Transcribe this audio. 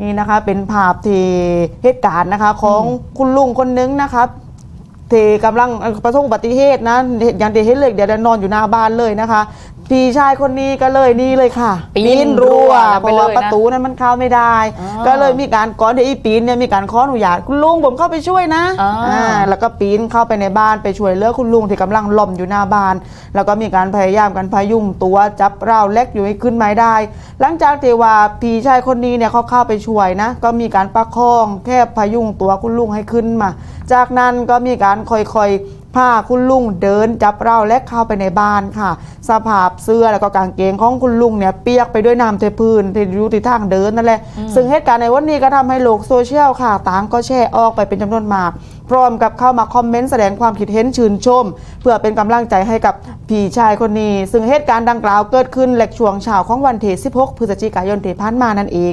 นี่นะคะเป็นภาพที่เหตุการณ์นะคะของคุณลุงคนนึงนะครับ ที่กำลังประสบอุบัติเหตุนะอย่างที่เห็นเลยเดี๋ยวนอนอยู่หน้าบ้านเลยนะคะพี่ชายคนนี้ก็เลยนี่เลยค่ะ ปีนรั้วเพราะว่าไปเลยนะประตูนั้นมันเข้าไม่ได้อ่าก็เลยมีการก่อนที่ไอ้ปีนเนี่ยมีการขออนุญาตคุณลุงผมเข้าไปช่วยนะอ่าอ่าแล้วก็ปีนเข้าไปในบ้านไปช่วยเหลือคุณลุงที่กำลังหล่มอยู่หน้าบ้าน แล้วก็มีการพยายามกันพยุงตัวจับราวเล็กอยู่ให้ขึ้นไม้ได้ หลังจากที่ว่าพี่ชายคนนี้เนี่ยเขาเข้าไปช่วยนะ ก็มีการประคองแค่พยุงตัวคุณลุงให้ขึ้นมา จากนั้นก็มีการค่อยๆพาคุณลุงเดินจับราวเล็กเข้าไปในบ้านค่ะ สภาพเสื้อแล้วก็กางเกงของคุณลุงเนี่ยเปียกไปด้วยน้ำเทพื้นที่อยู่ที่ทางเดินนั่นแหละ ซึ่งเหตุการณ์ในวันนี้ก็ทำให้โลกโซเชียลค่ะ ต่างก็แชร์ออกไปเป็นจำนวนมาก พร้อมกับเข้ามาคอมเมนต์แสดงความคิดเห็นชื่นชม เพื่อเป็นกำลังใจให้กับพี่ชายคนนี้ ซึ่งเหตุการณ์ดังกล่าวเกิดขึ้นแหลกช่วงเช้าของวันที่16พฤศจิกายนที่ผ่านมานั่นเอง